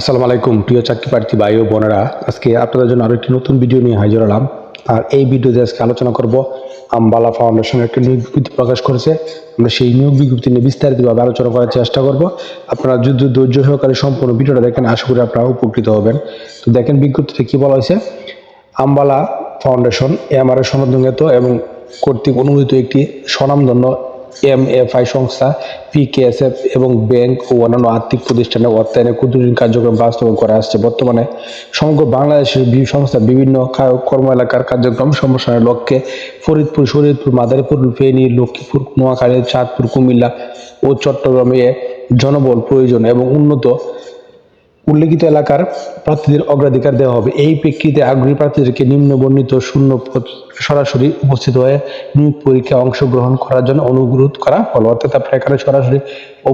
আসসালামু আলাইকুম, প্রিয় চাকরি প্রার্থী ভাই ও বোনেরা। আজকে আপনাদের জন্য আরও একটি নতুন ভিডিও নিয়ে হাজির হলাম। আর এই ভিডিওতে আজকে আলোচনা করব আমবালা ফাউন্ডেশন একটি নিয়োগ বিজ্ঞপ্তি প্রকাশ করেছে। আমরা সেই নিয়োগ বিজ্ঞপ্তি নিয়ে বিস্তারিতভাবে আলোচনা করার চেষ্টা করব। আপনারা যদি ধৈর্য সহকারে সম্পূর্ণ ভিডিওটা দেখেন, আশা করি আপনারা উপকৃত হবেন। তো দেখেন বিজ্ঞপ্তিতে কী বলা হয়েছে? আম্বালা ফাউন্ডেশন এমআরএ সনদঙ্গিত এবং কর্তৃক অনুমোদিত একটি স্বনামধন্য এম এফ আই সংস্থা পিকেএসএফ এবং ব্যাংক ও অন্যান্য আর্থিক প্রতিষ্ঠানে অর্থায়নে ক্ষুদ্রঋণ কার্যক্রম বাস্তবায়ন করা আসছে। বর্তমানে সমগ্র বাংলাদেশের সংস্থা বিভিন্ন কর্ম এলাকার কার্যক্রম সম্প্রসারণের লক্ষ্যে ফরিদপুর, শরীয়তপুর, মাদারীপুর, ফেনী, লক্ষ্মীপুর, নোয়াখালী, চাঁদপুর, কুমিল্লা ও চট্টগ্রামে জনবল প্রয়োজন এবং উন্নত উল্লেখিত এলাকার প্রার্থীদের অগ্রাধিকার দেওয়া হবে। এই প্রেক্ষিতে আগ্রহী প্রার্থীদেরকে নিম্ন বর্ণিত শূন্য সরাসরি উপস্থিত হয়ে নিয়োগ পরীক্ষায় অংশগ্রহণ করার জন্য অনুরোধ করা হলো। অর্থাৎ আপনারা এখানে সরাসরি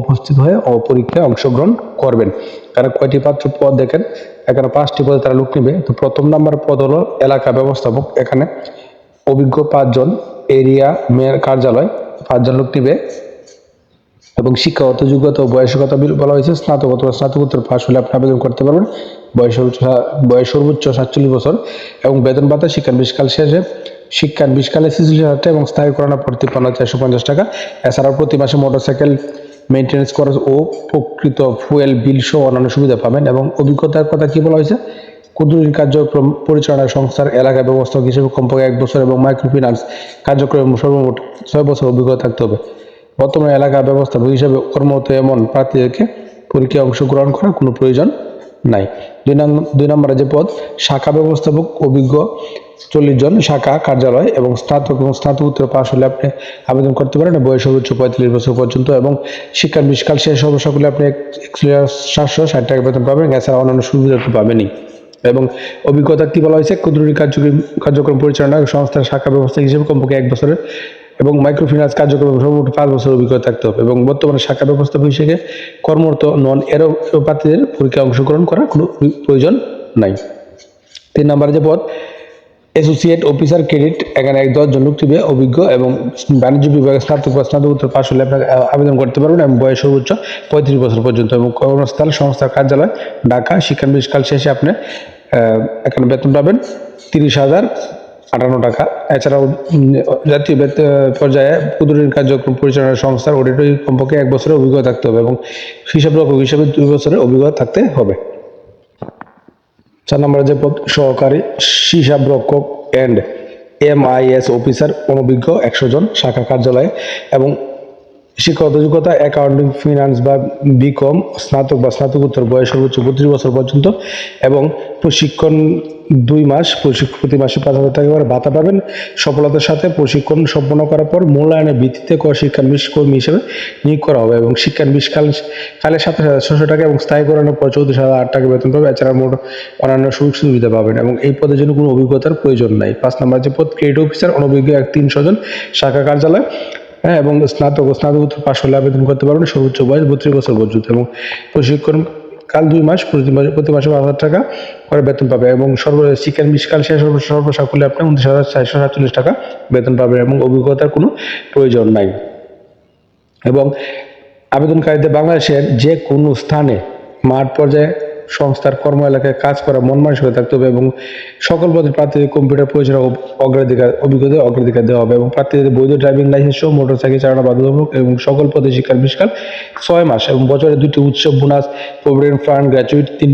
উপস্থিত হয়ে ও পরীক্ষায় অংশগ্রহণ করবেন। কারণ কয়টি পাত্র পদ দেখেন? এখানে পাঁচটি পদে তারা লোক নেবে। তো প্রথম নাম্বার পদ হলো এলাকা ব্যবস্থাপক। এখানে অভিজ্ঞ পাঁচজন এরিয়া মেয়র কার্যালয় পাঁচজন লোক নেবে। এবং শিক্ষাগত যোগ্যতা ও বয়সগতা বিল হয়েছে স্নাতক অথবা স্নাতকোত্তর পাশ হলে আপনি আবেদন করতে পারবেন। বয়স সর্বোচ্চ বয়স সর্বোচ্চ সাতচল্লিশ বছর এবং বেতন ভাতা শিক্ষার বিশকাল শেষে, শিক্ষার বিশকালে ছিচল্লিশ হাজার টাকা এবং স্থায়ীকরণের প্রতি পান্ন চারশো পঞ্চাশ টাকা। এছাড়াও প্রতি মাসে মোটরসাইকেল মেনটেন্যান্স খরচ ও প্রকৃত ফুয়েল বিল সহ অন্যান্য সুবিধা পাবেন এবং অভিজ্ঞতার কথা কি বলা হয়েছে? ক্ষুদ্র কার্যক্রম পরিচালনা সংস্থার এলাকা ব্যবস্থাপক হিসেবে কমপক্ষে এক বছর এবং মাইক্রোফিন্যান্স কার্যক্রম সর্বমোট ছয় বছর অভিজ্ঞতা থাকতে হবে। বর্তমানে এলাকা ব্যবস্থাপক হিসেবে কর্মরত এমন প্রার্থীদেরকে পরীক্ষায় অংশগ্রহণ করার কোনো প্রয়োজন নাই। দুই নম্বর দুই নম্বরে যে পদ, শাখা ব্যবস্থাপক অভিজ্ঞ চল্লিশ জন শাখা কার্যালয় এবং স্নাতক এবং স্নাতকোত্তর পাশ হলে আপনি আবেদন করতে পারেন। বয়স সর্বোচ্চ পঁয়তাল্লিশ বছর পর্যন্ত এবং শিক্ষার বিশকাল শেষ হবে সকলে আপনি সাতশো ষাট টাকা বেতন পাবেন। এছাড়া অন্যান্য সুবিধা তো পাবেনই। এবং অভিজ্ঞতা কি বলা হয়েছে? ক্ষুদ্র কার্যক্রম কার্যক্রম পরিচালনা সংস্থার শাখা ব্যবস্থা হিসেবে কমপক্ষে এক বছরের এবং মাইক্রোফিন্যান্স কার্যক্রম সর্বমোট পাঁচ বছর অভিজ্ঞতা থাকতে হবে এবং বর্তমানে শাখা ব্যবস্থাপক হিসেবে কর্মরত নন এরো প্রার্থীদের পরীক্ষায় অংশগ্রহণ করার কোনো প্রয়োজন নাই। তিন নম্বরে যে পদ অ্যাসোসিয়েট অফিসার ক্রেডিট এখানে এক দশজন লোক অভিজ্ঞ এবং বাণিজ্য বিভাগে স্নাতক বা স্নাতকোত্তর পাশ হলে আপনাকে আবেদন করতে পারবেন এবং বয়স সর্বোচ্চ পঁয়ত্রিশ বছর পর্যন্ত এবং কর্মস্থল সংস্থার কার্যালয়, ঢাকা শিক্ষানবিশকাল শেষে আপনি এখানে বেতন পাবেন তিরিশ হাজার আটান্ন টাকা। এছাড়াও জাতীয় পর্যায়ে ক্ষুদ্র ঋণ কার্যক্রম পরিচালনা সংস্থার অডিটরি কমপক্ষে এক বছরের অভিজ্ঞতা থাকতে হবে এবং হিসাব রক্ষক হিসেবে দুই বছরের অভিজ্ঞতা থাকতে হবে। চার নম্বরে যে পদ, সহকারী হিসাব রক্ষক and M I S officer অনভিজ্ঞ একশো জন শাখা কার্যালয়ে এবং শিক্ষাগত যোগ্যতা অ্যাকাউন্টিং ফিনান্স বা বিকম স্নাতক বা স্নাতকোত্তর বয়স সর্বোচ্চ বত্রিশ বছর পর্যন্ত এবং প্রশিক্ষণ দুই মাস প্রশিক্ষণ প্রতি মাসে পাঁচ হাজার টাকা করে ভাতা পাবেন। সফলতার সাথে প্রশিক্ষণ সম্পন্ন করার পর মূল্যায়নের ভিত্তিতে ক শিক্ষানবিশ কর্মী হিসেবে নিয়োগ করা হবে এবং শিক্ষানবিশ কাল কালে সাতাশ হাজার ছশো টাকা এবং স্থায়ীকরণের পর চৌত্রিশ হাজার আট টাকা বেতন পাবে। এছাড়া মোট অন্যান্য সুযোগ সুবিধা পাবেন এবং এই পদের জন্য কোনো অভিজ্ঞতার প্রয়োজন নাই। পাঁচ নম্বর যে পদ, ক্রেডিট অফিসার, অনভিজ্ঞ এক তিনশো জন শাখা কার্যালয় হ্যাঁ এবং স্নাতক স্নাতকোত্তর পাশ হলে আবেদন করতে পারবেন সর্বোচ্চ বয়স বত্রিশ বছর পর্যন্ত এবং প্রশিক্ষণ কাল দুই মাস, প্রতি মাসে প্রতি মাসে পাঁচ হাজার টাকা করে বেতন পাবে এবং সর্ব শিক্ষার মিসকাল শেষ সর্ব সর্বসাকুল্যে আপনি উনত্রিশ হাজার চারশো সাতচল্লিশ টাকা বেতন পাবেন এবং অভিজ্ঞতার কোনো প্রয়োজন নাই। এবং আবেদনকারীদের বাংলাদেশের যে কোনো স্থানে মাঠ পর্যায়ে সংস্থার কর্ম এলাকায় কাজ করা, মন মানসিকতা থাকতে হবে এবং সকল পদের প্রার্থীদের কম্পিউটার পরিচালনা অগ্রাধিকার, অভিজ্ঞতা অগ্রাধিকার দেওয়া হবে এবং প্রার্থীদের বৈধ ড্রাইভিং লাইসেন্স সহ মোটরসাইকেল চালানো বাধ্যতামূলক এবং সকল পদে শিক্ষার বিশকাল ছয় মাস এবং বছরে দুটি উৎসব বোনাস প্রভিডেন্ট ফান্ড গ্র্যাচুইট তিন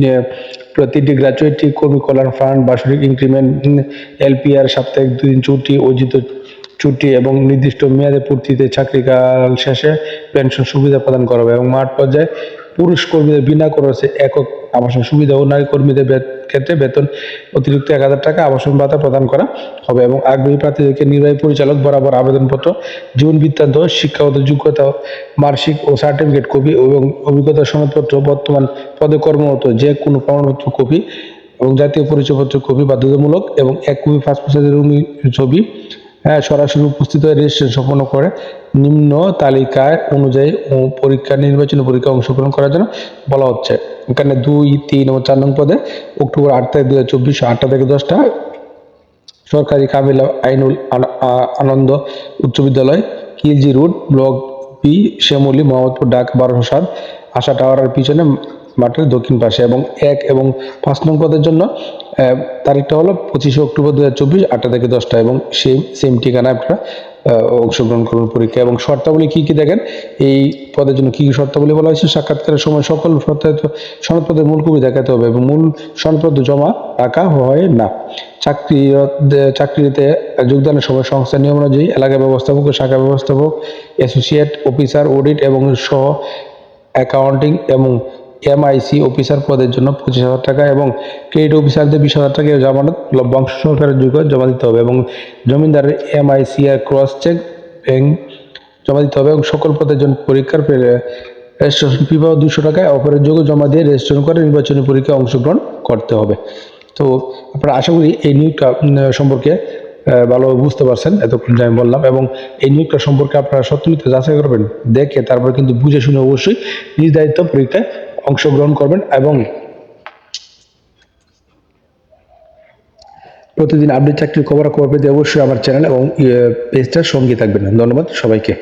প্রতিটি গ্র্যাচুইটি কর্মী কল্যাণ ফান্ড বার্ষিক ইনক্রিমেন্ট এলপিআর সাপ্তাহিক দুই দিন ছুটি, অর্জিত ছুটি এবং নির্দিষ্ট মেয়াদে পূর্তিতে চাকরিকাল শেষে পেনশন সুবিধা প্রদান করা হবে এবং মাঠ পর্যায়ে পুরুষ কর্মীদের বিনা খরচে একক আবাসন সুবিধা ও নারী কর্মীদের ক্ষেত্রে বেতন অতিরিক্ত এক হাজার টাকা আবাসন ভাতা প্রদান করা হবে এবং আগ্রহী প্রার্থীদেরকে নির্বাহী পরিচালক বরাবর আবেদনপত্র, জীবন বৃত্তান্ত, শিক্ষাগত যোগ্যতা মার্কশিট ও সার্টিফিকেট কপি এবং অভিজ্ঞতা সনদপত্র, বর্তমান পদে কর্মরত যে কোনো প্রমাণপত্র কপি এবং জাতীয় পরিচয়পত্র কপি বাধ্যতামূলক এবং এক কপি পাসপোর্ট সাইজের ছবি সরাসরি উপস্থিত হয়ে রেজিস্ট্রেশন সম্পন্ন করে নিম্ন তালিকায় অনুযায়ী পরীক্ষা, নির্বাচনী পরীক্ষা অংশগ্রহণ করার জন্য বলা হচ্ছে। এখানে দুই, তিন এবং চার নং পদে অক্টোবর আট তারিখ দু হাজার চব্বিশ আটটা থেকে দশটা সরকারি কামিলা আইনুল আন- আনন্দ উচ্চ বিদ্যালয় Khilji road, block B, Shyamoli, Mohammadpur ডাক বারোশো সাত, আশা টাওয়ারের পিছনে মাঠের দক্ষিণ পাশে এবং এক এবং পাঁচ নং পদের জন্য তারিখটা হলো পঁচিশে অক্টোবর দু হাজার চব্বিশ, আটটা থেকে দশটা, এবং সেই সেম ঠিকানা আপনারা অংশগ্রহণ করুন পরীক্ষা এবং শর্তাবলী কী কী দেখেন? এই পদের জন্য কী কী শর্তাবলী বলা হয়েছে? সাক্ষাৎকারের সময় সকল সনদপত্রের মূল কপি দেখাতে হবে, এবং মূল সনদপত্র জমা রাখা হয় না। চাকরি চাকরিতে যোগদানের সময় সংস্থার নিয়ম অনুযায়ী এলাকা ব্যবস্থাপক, শাখা ব্যবস্থাপক অ্যাসোসিয়েট অফিসার অডিট এবং সহ অ্যাকাউন্টিং এবং এমআইসি অফিসার পদের জন্য পঁচিশ হাজার টাকা এবং ক্রেডিট অফিসারদের বিশ হাজার টাকা জামানত লভ্যাংশ সরকারের যোগ্য জমা দিতে হবে এবং জমিদারের এমআইসি আর ক্রস চেক ব্যাংক জমা দিতে হবে এবং সকল পদের জন্য পরীক্ষার রেজিস্ট্রেশন ফি পাওয়া দুশো টাকায় অপরের যোগ্য জমা দিয়ে রেজিস্ট্রেশন করে নির্বাচনী পরীক্ষায় অংশগ্রহণ করতে হবে। তো আপনারা আশা করি এই নিয়োগটা সম্পর্কে ভালোভাবে বুঝতে পারছেন, এতক্ষণ আমি বললাম এবং এই নিয়োগটা সম্পর্কে আপনারা সত্যমিত্র যাচাই করবেন, দেখে তারপর কিন্তু বুঝে শুনে অবশ্যই দায়িত্ব পরীক্ষায় অংশগ্রহণ করবেন এবং প্রতিদিন আপডেট চাকরির খবর খবর পেতে অবশ্যই আমার চ্যানেল এবং পেজটার সঙ্গে থাকবেন। ধন্যবাদ সবাইকে।